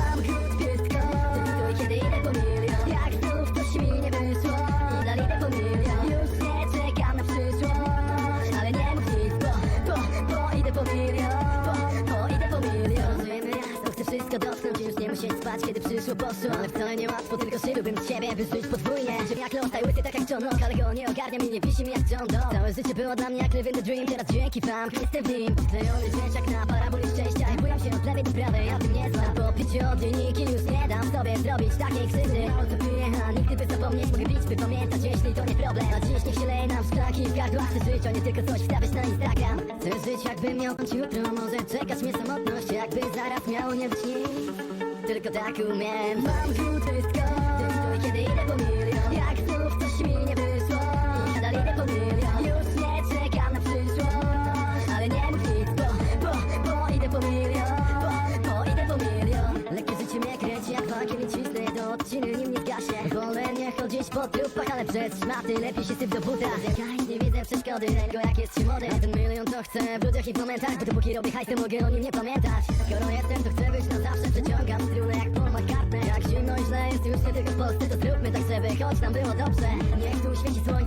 Mam gród pieska Tylko kiedy idę po milion. Jak znów ktoś mi nie wyszło Nadal idę po milion. Już nie czekam na przyszłość. Ale nie mów nic, bo, bo, bo idę po milion. Bo, bo idę po milion. Rozumiemy? To chcę wszystko dotknąć. I już nie musieć spać, kiedy przyszło poszło. Ale wcale nie łatwo, tylko szybyłbym ciebie wyżyć podwójnie. Żebym jak los, łysy tak jak John Ale go nie ogarnia mi, nie wisi mi jak John Doe. Całe życie było dla mnie jak live in dream. Teraz dzięki wam, jestem w nim. Sklejony dzieciak na paraboli szczęścia. I bujam się od lewej do prawej piciu od linijki już nie dam sobie zrobić takiej krzywdy. Mało co piję, a nigdy by zapomnieć Mogę bić, by pamiętać, jeśli to nie problem. A dziś niech się leje nam szklanki w gardło Chcę żyć, a nie tylko coś wstawiać na Instagram. Chcę żyć jakbym miał kończyć jutro Może czekać mnie samotność, jakby zaraz miało nie być nic. Tylko tak umiem. Mam głód walkiem i cisnę Do odciny nim nie zgaśnie Wolę nie chodzić po trupach, ale przez szmaty Lepiej się syp do buta Zjadaj, nie widzę przeszkody Tego jak jest się młody ten milion to chcę w ludziach i w momentach Bo dopóki robię hajs, to mogę o nim nie pamiętać. Skoro jestem, to chcę być na zawsze Przeciągam strunę jak Paul McCartney. Jak zimno i źle jest już nie tylko w Polsce To zróbmy tak, żeby choć nam było dobrze. Niech tu świeci słońce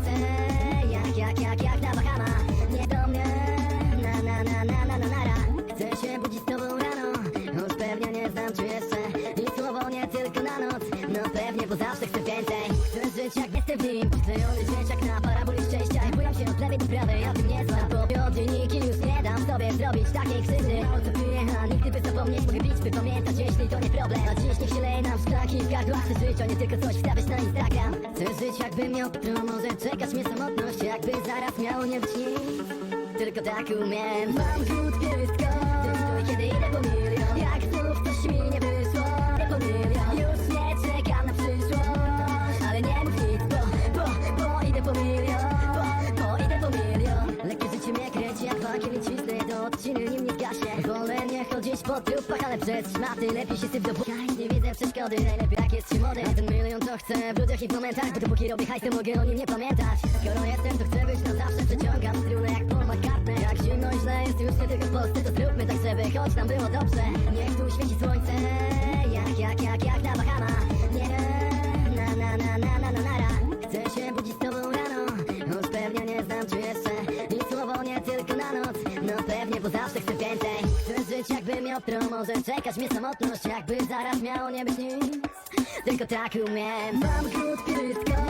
jak jestem w nim Podklejony dźwięczak na paraboli szczęścia I bujam się od lewej do prawej, ja tym nie znam Bo od linijki już nie dam sobie zrobić takiej krzywdy. Mało co piję, a nigdy by zapomnieć Mogę bić, by pamiętać, jeśli to nie problem. A dziś niech się leje nam szklanki w gardło Chcę żyć, a nie tylko coś wstawiać na Instagram. Chcę żyć jakbym miał jutro Może czekać mnie samotność. Jakby zaraz miało nie być nic tylko tak umiem. Mam głód wszystko. Tylko kiedy idę po milion. Jak znów coś mi nie wyszło po trupach, ale przez szmaty Lepiej się syp do buka nie widzę przeszkody. Najlepiej jak jest się młody ten milion to chcę w ludziach i w momentach Bo dopóki robię hajs, to mogę o nim nie pamiętać. Skoro jestem, to chcę być na zawsze Przeciągam strunę jak Paul McCartney Jak zimno źle jest już nie tylko w Polsce To zróbmy tak, żeby choć nam było dobrze. Niech tu świeci Jakbym miał jutro Może czekać mnie samotność Jakby zaraz miało nie być nic. Tylko tak umiem. Mam wszystko Tylko